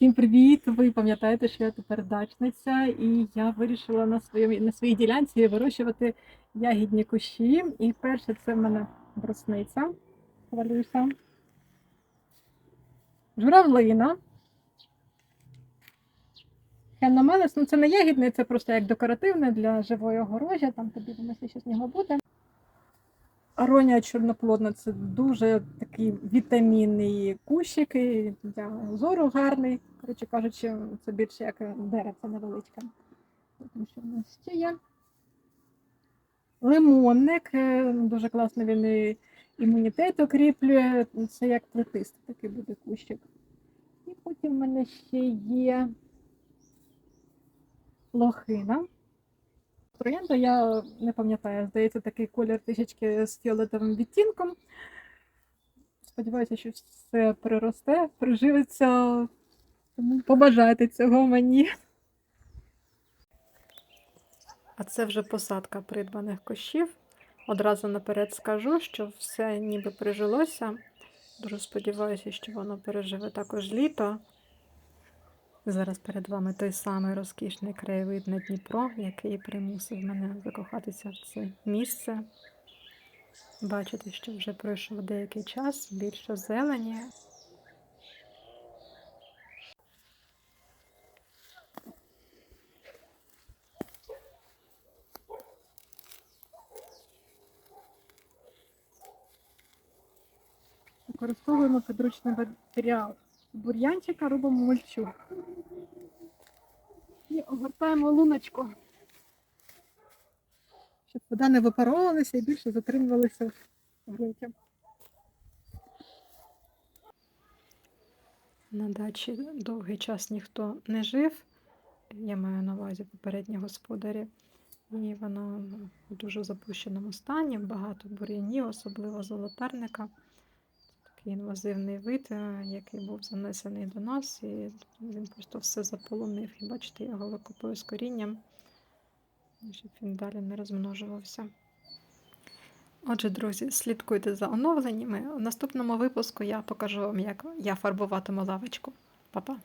Всім привіт! Ви пам'ятаєте, що я тепер дачниця, і я вирішила на своєму на своїй ділянці вирощувати ягідні кущі. І перше це в мене брусниця. Хвалюся. Журавлина. Хеномелес, ну це не ягідне, це просто як декоративне для живої огорожі. Там подивимося, що з нього буде. Аронія чорноплодна це дуже такий вітамінний кущик, і для зору гарний. Коротше кажучи, це більше як деревце невеличке. Тому що в нас ще є. Лимонник, е, дуже класно він і імунітет окріплює. Це як плетист такий буде кущик. І потім в мене ще є лохина. Троянда я не пам'ятаю, здається, такий колір трішечки з фіолетовим відтінком. Сподіваюся, що все приросте, приживеться. Тому побажайте цього мені. А це вже посадка придбаних кущів. Одразу наперед скажу, що все ніби прижилося. Дуже сподіваюся, що воно переживе також літо. Зараз перед вами той самий розкішний краєвид на Дніпро, який примусив мене закохатися в це місце. Бачите, що вже пройшов деякий час, більше зелені. Використовуємо підручний матеріал бур'янчика, робимо мульчу. І огортаємо луночку, щоб вода не випаровувалася і більше затримувалася в ґрунті. На дачі довгий час ніхто не жив. Я маю на увазі попередні господарі. І воно в дуже запущеному стані, багато бур'янів, особливо золотарника. Такий інвазивний вид, е, який був занесений до нас, і він просто все заполонив. І бачите, я його викопую з корінням, щоб він далі не розмножувався. Отже, друзі, слідкуйте за оновленнями. У наступному випуску я покажу вам, як я фарбуватиму лавочку. Па-па!